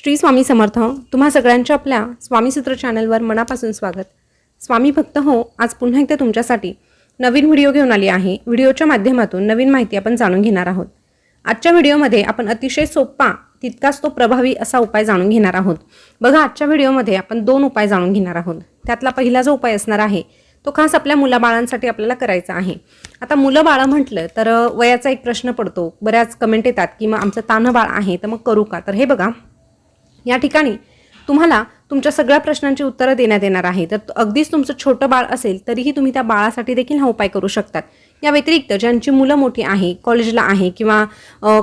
श्री स्वामी समर्थ तुम्हा सगळ्यांच्या आपल्या स्वामीसूत्र चॅनलवर मनापासून स्वागत. स्वामी भक्त हो आज पुन्हा एकदा तुमच्यासाठी नवीन व्हिडिओ घेऊन आली आहे. व्हिडिओच्या माध्यमातून नवीन माहिती आपण जाणून घेणार आहोत. आजच्या व्हिडिओमध्ये आपण अतिशय सोपा तितकाच तो प्रभावी असा उपाय जाणून घेणार आहोत. बघा आजच्या व्हिडिओमध्ये आपण दोन उपाय जाणून घेणार आहोत. त्यातला पहिला जो उपाय असणार आहे तो खास आपल्या मुलाबाळांसाठी आपल्याला करायचा आहे. आता मुलं बाळं म्हटलं तर वयाचा एक प्रश्न पडतो. बऱ्याच कमेंट येतात की मग आमचं तानं बाळ आहे तर मग करू का? तर हे बघा या ठिकाणी तुम्हाला तुमच्या सगळ्या प्रश्नांची उत्तरं देण्यात येणार आहे. तर अगदीच तुमचं छोटं बाळ असेल तरीही तुम्ही त्या बाळासाठी देखील हा उपाय करू शकतात. या व्यतिरिक्त ज्यांची मुलं मोठी आहे कॉलेजला आहे किंवा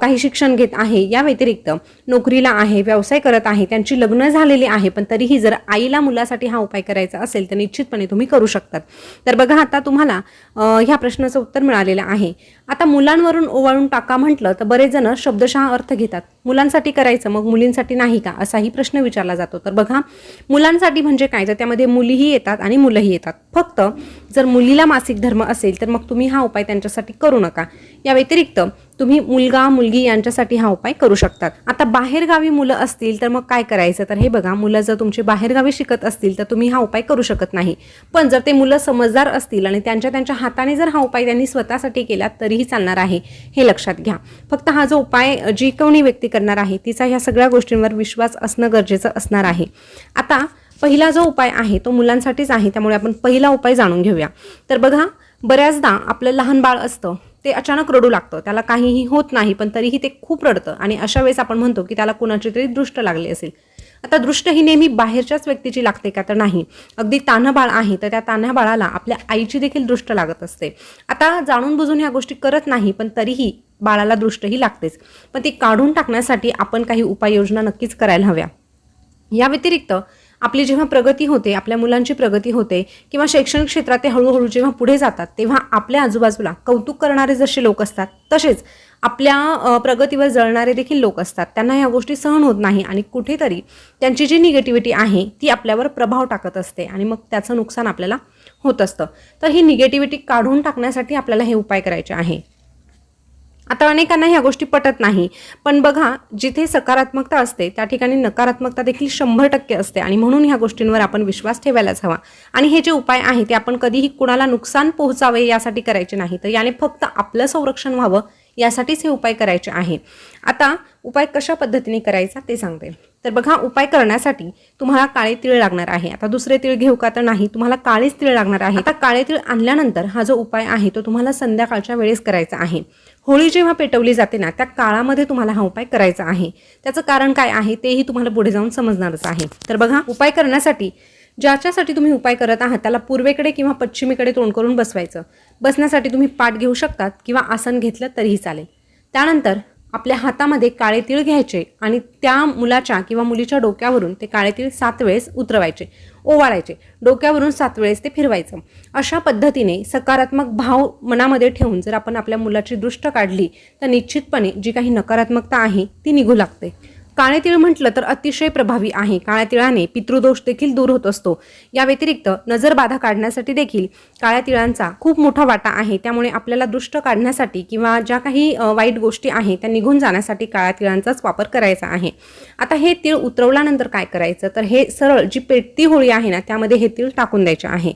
काही शिक्षण घेत आहे या व्यतिरिक्त नोकरीला आहे व्यवसाय करत आहे त्यांची लग्न झालेली आहे पण तरीही जर आईला मुलासाठी हा उपाय करायचा असेल तर निश्चितपणे तुम्ही करू शकतात. तर बघा आता तुम्हाला ह्या प्रश्नाचं उत्तर मिळालेलं आहे. आता मुलांवरून ओवाळून टाका म्हटलं तर बरेच जण शब्दशः अर्थ घेतात. मुलांसाठी करायचं मग मुलींसाठी नाही का? असाही प्रश्न विचारला जातो. तर बघा मुलांसाठी म्हणजे काय? तर त्यामध्ये मुलीही येतात आणि मुलंही येतात. फक्त जर मुलीला मासिक धर्म असेल तर मग तुम्ही हा उपाय त्यांच्यासाठी करू नका. या व्यतिरिक्त तुम्ही मुलगा मुलगी यांच्यासाठी हा उपाय करू शकतात. आता बाहेरगावी मुलं असतील तर मग काय करायचं? तर हे बघा मुलं जर तुमचे बाहेरगावी शिकत असतील तर तुम्ही हा उपाय करू शकत नाही. पण जर ते मुलं समजदार असतील आणि त्यांच्या त्यांच्या हाताने जर हा उपाय त्यांनी स्वतःसाठी केला तरीही चालणार आहे हे लक्षात घ्या. फक्त हा जो उपाय जी कोणी व्यक्ती करणार आहे तिचा ह्या सगळ्या गोष्टींवर विश्वास असणं गरजेचं असणार आहे. आता पहिला जो उपाय आहे तो मुलांसाठीच आहे त्यामुळे आपण पहिला उपाय जाणून घेऊया. तर बघा बऱ्याचदा आपलं लहान बाळ असतं ते अचानक रडू लागतं. त्याला काहीही होत नाही पण तरीही ते खूप रडतं. आणि अशा वेळेस आपण म्हणतो की त्याला कुणाची तरी दृष्ट लागली असेल. आता दृष्ट ही नेहमी बाहेरच्याच व्यक्तीची लागते का तर नाही. अगदी तान्ह बाळ आहे तर त्या तान्ह्या बाळाला आपल्या आईची देखील दृष्ट लागत असते. आता जाणून बुजून ह्या गोष्टी करत नाही पण तरीही बाळाला दृष्टही लागतेच. पण ती काढून टाकण्यासाठी आपण काही उपाययोजना नक्कीच करायला हव्या. या व्यतिरिक्त आपली जेव्हा प्रगती होते आपल्या मुलांची प्रगती होते किंवा शैक्षणिक क्षेत्रात ते हळूहळू जेव्हा पुढे जातात तेव्हा आपल्या आजूबाजूला कौतुक करणारे जसे लोक असतात तसेच आपल्या प्रगतीवर जळणारे देखील लोक असतात. त्यांना ह्या गोष्टी सहन होत नाही आणि कुठेतरी त्यांची जी निगेटिव्हिटी आहे ती आपल्यावर प्रभाव टाकत असते आणि मग त्याचं नुकसान आपल्याला होत असतं. तर ही निगेटिव्हिटी काढून टाकण्यासाठी आपल्याला हे उपाय करायचे आहे. आता अनेकांना ह्या गोष्टी पटत नाही. पण बघा जिथे सकारात्मकता असते त्या ठिकाणी नकारात्मकता देखील शंभर टक्के असते आणि म्हणून ह्या गोष्टींवर आपण विश्वास ठेवायलाच हवा. आणि हे जे उपाय आहे ते आपण कधीही कुणाला नुकसान पोहोचावे यासाठी करायचे नाही. तर याने फक्त आपलं संरक्षण व्हावं यासाठीच हे उपाय करायचे आहे आता उपाय कशा पद्धतीने करायचा ते सांगते. तर बघा उपाय करण्यासाठी तुम्हाला काळे तीळ लागणार आहे. आता दुसरे तीळ घेऊ का तर नाही तुम्हाला काळेच तीळ लागणार आहे. आता काळे तीळ आणल्यानंतर हा जो उपाय आहे तो तुम्हाला संध्याकाळच्या वेळेस करायचा आहे. होळी जेव्हा पेटवली जाते ना त्या काळामध्ये तुम्हाला हा उपाय करायचा आहे. त्याचं कारण काय आहे तेही तुम्हाला पुढे जाऊन समजणारच आहे. तर बघा उपाय करण्यासाठी ज्याच्यासाठी तुम्ही उपाय करत आहात त्याला पूर्वेकडे किंवा पश्चिमेकडे तोंड करून बसवायचं. बसण्यासाठी तुम्ही पाठ घेऊ शकतात किंवा आसन घेतलं तरीही चालेल. त्यानंतर आपल्या हातामध्ये काळे तीळ घ्यायचे आणि त्या मुलाच्या किंवा मुलीच्या डोक्यावरून ते काळे तीळ सात वेळेस उतरवायचे ओवाळायचे. डोक्यावरून सात वेळेस ते फिरवायचं. अशा पद्धतीने सकारात्मक भाव मनामध्ये ठेवून जर आपण आपल्या मुलाची दृष्ट काढली तर निश्चितपणे जी काही नकारात्मकता आहे ती निघू लागते. काळेतीळ म्हटलं तर अतिशय प्रभावी आहे. काळ्या तिळाने पितृदोष देखील दूर होत असतो. या व्यतिरिक्त नजरबाधा काढण्यासाठी देखील काळ्या तिळांचा खूप मोठा वाटा आहे. त्यामुळे आपल्याला दृष्ट काढण्यासाठी किंवा ज्या काही वाईट गोष्टी आहेत त्या निघून जाण्यासाठी काळ्या तिळांचाच वापर करायचा आहे. आता हे तीळ उतरवल्यानंतर काय करायचं? तर हे सरळ जी पेटती होळी आहे ना त्यामध्ये हे तीळ टाकून द्यायचे आहे.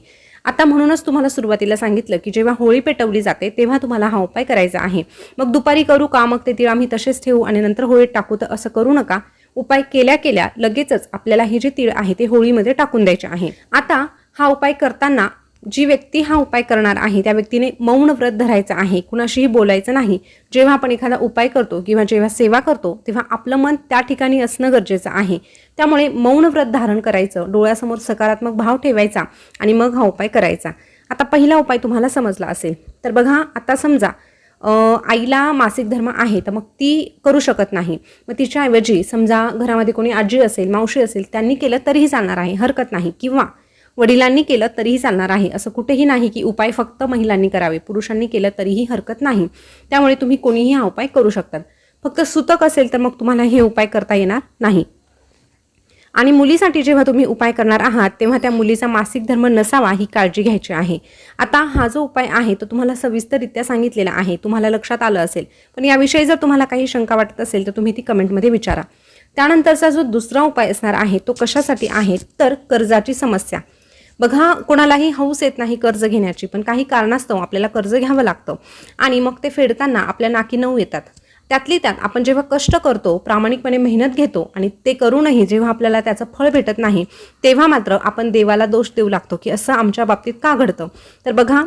आता म्हणूनच तुम्हाला सुरुवातीला सांगितलं की जेव्हा होळी पेटवली जाते तेव्हा तुम्हाला हा उपाय करायचा आहे. मग दुपारी करू का? मग ते तिळ आम्ही तसेच ठेवू आणि नंतर होळीत टाकू तर असं करू नका. उपाय केल्या केल्या लगेचच आपल्याला हे जे तीळ आहे ते होळीमध्ये टाकून द्यायचे आहे. आता हा उपाय करताना जी व्यक्ती हा उपाय करणार आहे त्या व्यक्तीने मौन व्रत धरायचं आहे कुणाशीही बोलायचं नाही. जेव्हा आपण एखादा उपाय करतो किंवा जेव्हा सेवा करतो तेव्हा आपलं मन त्या ठिकाणी असणं गरजेचं आहे. त्यामुळे मौन व्रत धारण करायचं डोळ्यासमोर सकारात्मक भाव ठेवायचा आणि मग हा उपाय करायचा. आता पहिला उपाय तुम्हाला समजला असेल. तर बघा आता समजा आईला मासिक धर्म आहे तर मग ती करू शकत नाही. मग तिच्याऐवजी समजा घरामध्ये कोणी आजी असेल मावशी असेल त्यांनी केलं तरीही चालणार आहे हरकत नाही. किंवा वडिलांनी केलं तरीही चालणार आहे. असं कुठेही नाही की उपाय फक्त महिलांनी करावे. पुरुषांनी केलं तरीही हरकत नाही. त्यामुळे तुम्ही कोणीही हा उपाय करू शकतात. फक्त सुतक असेल तर मग तुम्हाला हे उपाय करता येणार नाही. आणि मुलीसाठी जेव्हा तुम्ही उपाय करणार आहात तेव्हा त्या मुलीचा मासिक धर्म नसावा ही काळजी घ्यायची आहे. आता हा जो उपाय आहे तो तुम्हाला सविस्तररित्या सांगितलेला आहे. तुम्हाला लक्षात आलं असेल. पण याविषयी जर तुम्हाला काही शंका वाटत असेल तर तुम्ही ती कमेंटमध्ये विचारा. त्यानंतरचा जो दुसरा उपाय असणार आहे तो कशासाठी आहे? तर कर्जाची समस्या. बघा कोणालाही हौस येत नाही कर्ज घेण्याची पण काही कारणास्तव आपल्याला कर्ज घ्यावं लागतं. आणि मग ते फेडताना आपल्या नाकी नऊ येतात. त्यातली त्यात आपण जेव्हा कष्ट करतो प्रामाणिकपणे मेहनत घेतो आणि ते करूनही जेव्हा आपल्याला त्याचं फळ भेटत नाही तेव्हा मात्र आपण देवाला दोष देऊ लागतो की असं आमच्या बाबतीत का घडतं. तर बघा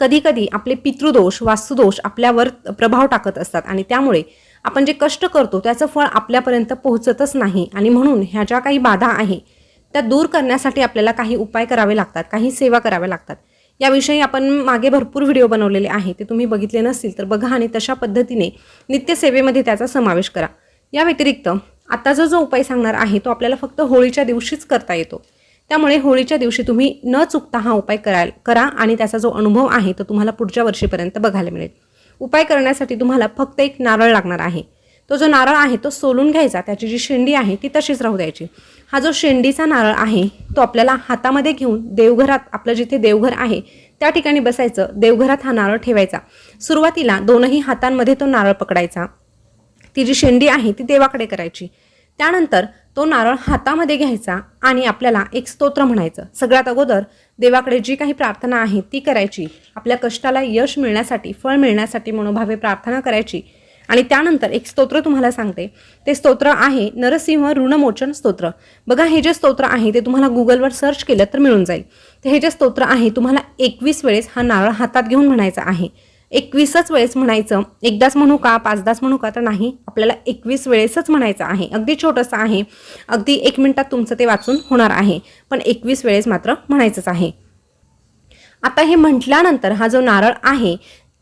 कधी कधी आपले पितृदोष वास्तुदोष आपल्यावर प्रभाव टाकत असतात आणि त्यामुळे आपण जे कष्ट करतो त्याचं फळ आपल्यापर्यंत पोहोचतच नाही. आणि म्हणून ह्या ज्या काही बाधा आहे त्या दूर करण्यासाठी आपल्याला काही उपाय करावे लागतात काही सेवा कराव्या लागतात. याविषयी आपण मागे भरपूर व्हिडिओ बनवलेले आहे ते तुम्ही बघितले नसतील तर बघा आणि तशा पद्धतीने नित्यसेवेमध्ये त्याचा समावेश करा. या व्यतिरिक्त आत्ताचा जो उपाय सांगणार आहे तो आपल्याला फक्त होळीच्या दिवशीच करता येतो. त्यामुळे होळीच्या दिवशी तुम्ही न चुकता हा उपाय कराल करा आणि त्याचा जो अनुभव आहे तो तुम्हाला पुढच्या वर्षीपर्यंत बघायला मिळेल. उपाय करण्यासाठी तुम्हाला फक्त एक नारळ लागणार आहे. तो जो नारळ आहे तो सोलून घ्यायचा त्याची जी शेंडी आहे ती तशीच राहू द्यायची. हा जो शेंडीचा नारळ आहे तो आपल्याला हातामध्ये घेऊन देवघरात आपलं जिथे देवघर आहे त्या ठिकाणी बसायचं देवघरात हा नारळ ठेवायचा. सुरुवातीला दोनही हातांमध्ये तो नारळ पकडायचा. ती जी शेंडी आहे ती देवाकडे करायची. त्यानंतर तो नारळ हातामध्ये घ्यायचा आणि आपल्याला एक स्तोत्र म्हणायचं. सगळ्यात अगोदर देवाकडे जी काही प्रार्थना आहे ती करायची. आपल्या कष्टाला यश मिळण्यासाठी फळ मिळण्यासाठी मनोभावे प्रार्थना करायची. आणि त्यानंतर एक स्तोत्र तुम्हाला सांगते. ते स्तोत्र आहे नरसिंह ऋणमोचन स्तोत्र. बघा हे जे स्तोत्र आहे ते तुम्हाला गुगलवर सर्च केलं तर मिळून जाईल. तर हे जे स्तोत्र आहे तुम्हाला एकवीस वेळेस हा नारळ हातात घेऊन म्हणायचा आहे. एकवीसच वेळेस म्हणायचं एकदाच म्हणू का पाचदाच म्हणू का तर नाही. आपल्याला एकवीस वेळेसच म्हणायचं आहे. अगदी छोटंसं आहे. अगदी एक मिनिटात तुमचं ते वाचून होणार आहे. पण एकवीस वेळेस मात्र म्हणायचंच आहे. आता हे म्हटल्यानंतर हा जो नारळ आहे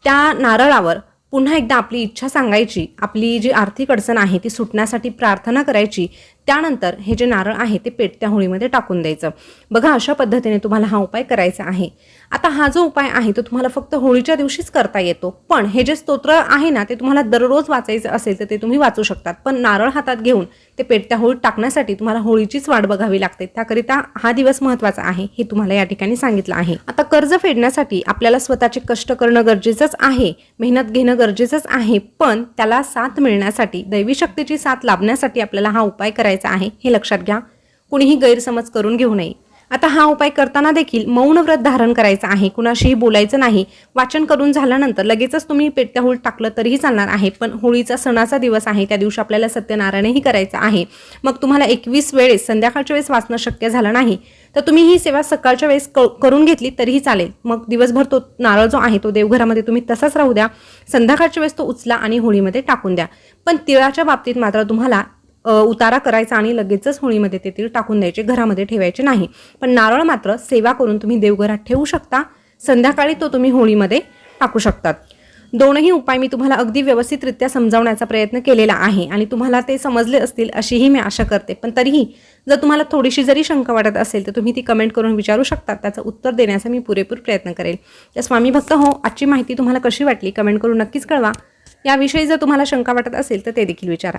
त्या नारळावर पुन्हा एकदा आपली इच्छा सांगायची आपली जी आर्थिक अडचण आहे ती सुटण्यासाठी प्रार्थना करायची त्यानंतर हे जे नारळ आहे ते पेटत्या होळीमध्ये टाकून द्यायचं. बघा अशा पद्धतीने तुम्हाला हा उपाय करायचा आहे. आता हा जो उपाय आहे तो तुम्हाला फक्त होळीच्या दिवशीच करता येतो. पण हे जे स्तोत्र आहे ना ते तुम्हाला दररोज वाचायचं असेल तर ते तुम्ही वाचू शकतात. पण नारळ हातात घेऊन ते पेटत्या होळीत टाकण्यासाठी तुम्हाला होळीचीच वाट बघावी लागते. त्याकरिता हा दिवस महत्त्वाचा आहे हे तुम्हाला या ठिकाणी सांगितलं आहे. आता कर्ज फेडण्यासाठी आपल्याला स्वतःचे कष्ट करणं गरजेचंच आहे मेहनत घेणं गरजेचंच आहे पण त्याला साथ मिळण्यासाठी दैवी शक्तीची साथ लाभण्यासाठी आपल्याला हा उपाय करायचा आहे हे लक्षात घ्या. कुणीही गैरसमज करून घेऊ नये. आता हा उपाय करताना देखील मौन व्रत धारण करायचं आहे. कुणाशीही बोलायचं नाही. वाचन करून झाल्यानंतर लगेचच तुम्ही पेटत्या होळ टाकलं तरीही चालणार आहे. पण होळीचा सणाचा दिवस आहे. त्या दिवशी आपल्याला सत्यनारायणही करायचं आहे. मग तुम्हाला एकवीस वेळेस संध्याकाळच्या वेळेस वाचणं शक्य झालं नाही तर तुम्ही ही सेवा सकाळच्या वेळेस करून घेतली तरीही चालेल. मग दिवसभर तो नारळ जो आहे तो देवघरामध्ये तुम्ही तसाच राहू द्या. संध्याकाळच्या वेळेस तो उचला आणि होळीमध्ये टाकून द्या. पण तिळाच्या बाबतीत मात्र तुम्हाला उतारा करायचा आणि लगेचच होळीमध्ये ते तीळ टाकून द्यायचे घरामध्ये ठेवायचे नाही. पण नारळ मात्र सेवा करून तुम्ही देवघरात ठेवू शकता. संध्याकाळी तो तुम्ही होळीमध्ये टाकू शकतात. दोनही उपाय मी तुम्हाला अगदी व्यवस्थितरित्या समजावण्याचा प्रयत्न केलेला आहे आणि तुम्हाला ते समजले असतील अशीही मी आशा करते. पण तरीही जर तुम्हाला थोडीशी जरी शंका वाटत असेल तर तुम्ही ती कमेंट करून विचारू शकता. त्याचं उत्तर देण्याचा मी पुरेपूर प्रयत्न करेल. तर स्वामी भक्त हो आजची माहिती तुम्हाला कशी वाटली कमेंट करून नक्कीच कळवा. याविषयी जर तुम्हाला शंका वाटत असेल तर ते देखील विचारा.